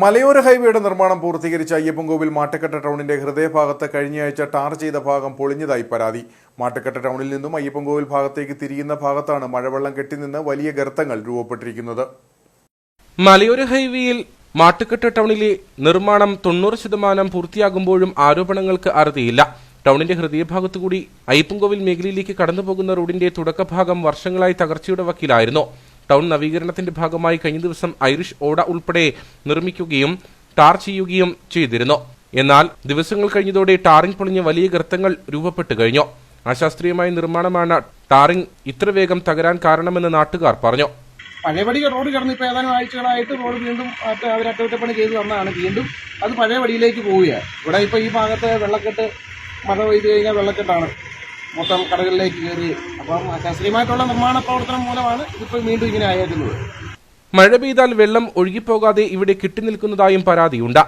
മലയോര ഹൈവേയുടെ നിർമ്മാണം പൂർത്തീകരിച്ച അയ്യപ്പൻകോവിൽ മാട്ടക്കട്ട ടൗണിന്റെ ഹൃദയഭാഗത്ത് കഴിഞ്ഞയാഴ്ച ടാർ ചെയ്ത ഭാഗം പൊളിഞ്ഞതായി പരാതി. മാട്ടക്കട്ട ടൗണിൽ നിന്നും അയ്യപ്പൻകോവിൽ ഭാഗത്തേക്ക് തിരിയുന്ന ഭാഗത്താണ് മഴവെള്ളം കെട്ടിനിന്ന് വലിയ ഗർത്തങ്ങൾ രൂപപ്പെട്ടിരിക്കുന്നത്. മലയോര ഹൈവേയിൽ മാട്ടുക്കെട്ട് ടൗണിലെ നിർമ്മാണം തൊണ്ണൂറ് ശതമാനം പൂർത്തിയാകുമ്പോഴും ആരോപണങ്ങൾക്ക് അറുതിയില്ല. ടൗണിന്റെ ഹൃദയഭാഗത്തുകൂടി അയ്യപ്പൻകോവിൽ മേഖലയിലേക്ക് കടന്നുപോകുന്ന റോഡിന്റെ തുടക്കഭാഗം വർഷങ്ങളായി തകർച്ചയുടെ വക്കിലായിരുന്നു. ടൗൺ നവീകരണത്തിന്റെ ഭാഗമായി കഴിഞ്ഞ ദിവസം ഐറിഷ് ഓട ഉൾപ്പെടെ നിർമ്മിക്കുകയും ടാർ ചെയ്യുകയും ചെയ്തിരുന്നു. എന്നാൽ ദിവസങ്ങൾ കഴിഞ്ഞതോടെ ടാറിംഗ് പൊളിഞ്ഞ് വലിയ ഗർത്തങ്ങൾ രൂപപ്പെട്ടു കഴിഞ്ഞു. അശാസ്ത്രീയമായ നിർമ്മാണമാണ് ടാറിംഗ് ഇത്ര വേഗം തകരാൻ കാരണമെന്ന് നാട്ടുകാർ പറഞ്ഞു. പഴയപടി റോഡ് കിടന്ന് ഇപ്പോൾ ഏതാനും ആഴ്ചകളായിട്ട് റോഡ് വീണ്ടും അവർ അറ്റകുറ്റപ്പണി ചെയ്ത് തന്നതാണ്. വീണ്ടും അത് പഴയ വടിയിലേക്ക് പോവുകയാണ്. ഇവിടെ ഇപ്പോൾ ഈ ഭാഗത്ത് വെള്ളക്കെട്ട് മഴ പെയ്ത് കഴിഞ്ഞാൽ വെള്ളക്കെട്ടാണ്. മൊത്തം കടകളിലേക്ക് കയറി. അപ്പം ശാസ്ത്രീയമായിട്ടുള്ള നിർമ്മാണ പ്രവർത്തനം മൂലമാണ് ഇതിപ്പോൾ വീണ്ടും ഇങ്ങനെ ആയേക്കുന്നത്. മഴ പെയ്താൽ വെള്ളം ഒഴുകിപ്പോകാതെ ഇവിടെ കെട്ടിനിൽക്കുന്നതായും പരാതിയുണ്ട്.